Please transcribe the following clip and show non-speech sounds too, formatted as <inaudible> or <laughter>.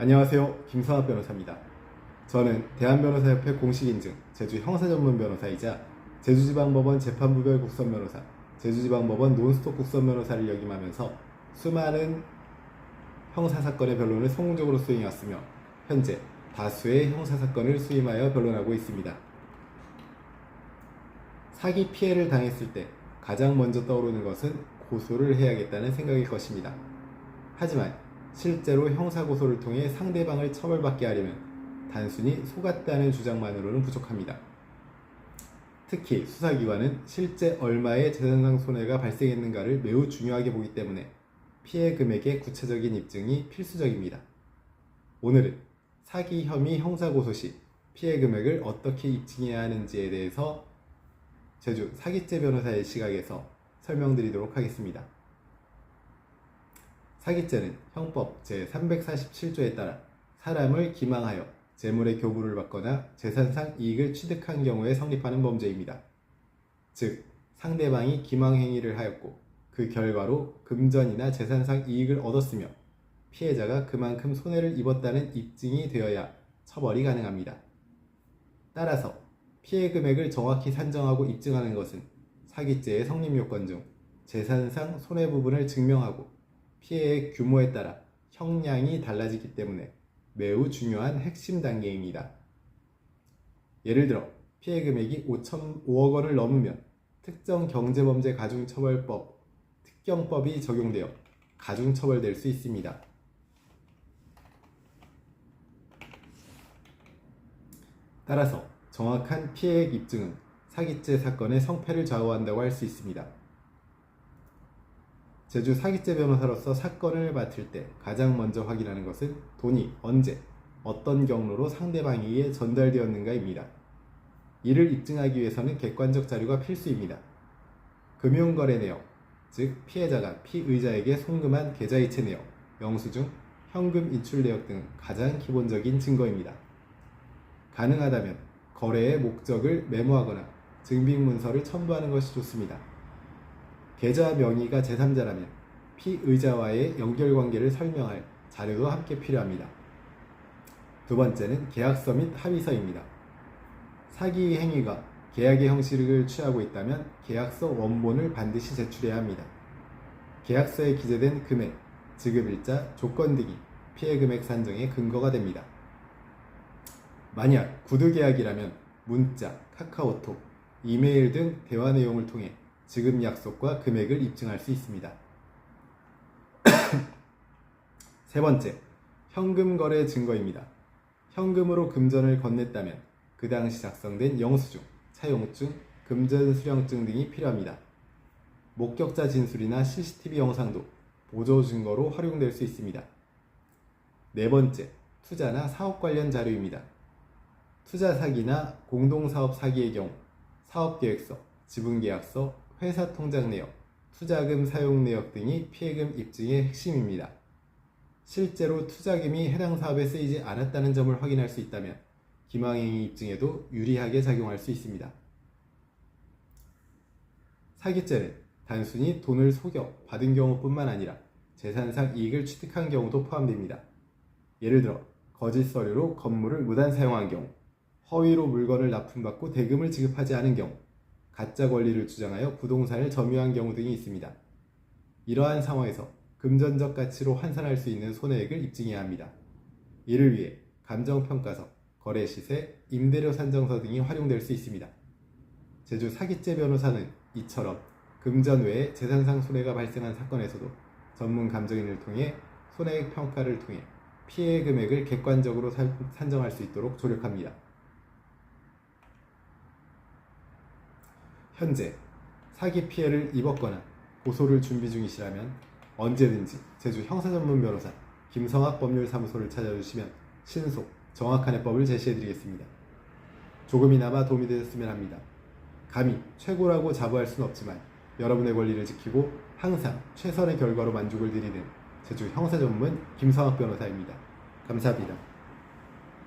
안녕하세요. 김성합 변호사입니다. 저는 대한변호사협회 공식인증 제주 형사전문 변호사이자 제주지방법원 재판부별 국선 변호사, 제주지방법원 논스톱 국선 변호사를 역임하면서 수많은 형사 사건의 변론을 성공적으로 수행해왔으며 현재 다수의 형사 사건을 수임하여 변론하고 있습니다. 사기 피해를 당했을 때 가장 먼저 떠오르는 것은 고소를 해야겠다는 생각일 것입니다. 하지만 실제로 형사고소를 통해 상대방을 처벌받게 하려면 단순히 속았다는 주장만으로는 부족합니다. 특히 수사기관은 실제 얼마의 재산상 손해가 발생했는가를 매우 중요하게 보기 때문에 피해 금액의 구체적인 입증이 필수적입니다. 오늘은 사기 혐의 형사고소 시 피해 금액을 어떻게 입증해야 하는지에 대해서 제주 사기죄 변호사의 시각에서 설명드리도록 하겠습니다. 사기죄는 형법 제347조에 따라 사람을 기망하여 재물의 교부를 받거나 재산상 이익을 취득한 경우에 성립하는 범죄입니다. 즉, 상대방이 기망행위를 하였고 그 결과로 금전이나 재산상 이익을 얻었으며 피해자가 그만큼 손해를 입었다는 입증이 되어야 처벌이 가능합니다. 따라서 피해 금액을 정확히 산정하고 입증하는 것은 사기죄의 성립 요건 중 재산상 손해 부분을 증명하고 피해의 규모에 따라 형량이 달라지기 때문에 매우 중요한 핵심 단계입니다. 예를 들어 피해 금액이 5천, 5억 원을 넘으면 특정 경제범죄 가중처벌법 특경법이 적용되어 가중처벌될 수 있습니다. 따라서 정확한 피해액 입증은 사기죄 사건의 성패를 좌우한다고 할 수 있습니다. 제주 사기죄 변호사로서 사건을 맡을 때 가장 먼저 확인하는 것은 돈이 언제, 어떤 경로로 상대방에게 전달되었는가입니다. 이를 입증하기 위해서는 객관적 자료가 필수입니다. 금융거래 내역, 즉 피해자가 피의자에게 송금한 계좌이체 내역, 영수증, 현금 인출 내역 등 가장 기본적인 증거입니다. 가능하다면 거래의 목적을 메모하거나 증빙 문서를 첨부하는 것이 좋습니다. 계좌 명의가 제3자라면 피의자와의 연결관계를 설명할 자료도 함께 필요합니다. 두 번째는 계약서 및 합의서입니다. 사기 행위가 계약의 형식을 취하고 있다면 계약서 원본을 반드시 제출해야 합니다. 계약서에 기재된 금액, 지급일자, 조건 등이 피해 금액 산정의 근거가 됩니다. 만약 구두 계약이라면 문자, 카카오톡, 이메일 등 대화 내용을 통해 지급 약속과 금액을 입증할 수 있습니다. <coughs> 세 번째, 현금 거래 증거입니다. 현금으로 금전을 건넸다면 그 당시 작성된 영수증, 차용증, 금전 수령증 등이 필요합니다. 목격자 진술이나 CCTV 영상도 보조 증거로 활용될 수 있습니다. 네 번째, 투자나 사업 관련 자료입니다. 투자 사기나 공동사업 사기의 경우 사업계획서, 지분계약서, 회사 통장 내역, 투자금 사용 내역 등이 피해금 입증의 핵심입니다. 실제로 투자금이 해당 사업에 쓰이지 않았다는 점을 확인할 수 있다면 기망행위 입증에도 유리하게 작용할 수 있습니다. 사기죄는 단순히 돈을 속여 받은 경우뿐만 아니라 재산상 이익을 취득한 경우도 포함됩니다. 예를 들어 거짓 서류로 건물을 무단 사용한 경우, 허위로 물건을 납품받고 대금을 지급하지 않은 경우, 가짜 권리를 주장하여 부동산을 점유한 경우 등이 있습니다. 이러한 상황에서 금전적 가치로 환산할 수 있는 손해액을 입증해야 합니다. 이를 위해 감정평가서, 거래 시세, 임대료 산정서 등이 활용될 수 있습니다. 제주 사기죄 변호사는 이처럼 금전 외에 재산상 손해가 발생한 사건에서도 전문 감정인을 통해 손해액 평가를 통해 피해 금액을 객관적으로 산- 산정할 수 있도록 조력합니다. 현재 사기 피해를 입었거나 고소를 준비 중이시라면 언제든지 제주 형사전문 변호사 김성학 법률사무소를 찾아주시면 신속, 정확한 해법을 제시해드리겠습니다. 조금이나마 도움이 되셨으면 합니다. 감히 최고라고 자부할 수는 없지만 여러분의 권리를 지키고 항상 최선의 결과로 만족을 드리는 제주 형사전문 김성학 변호사입니다. 감사합니다.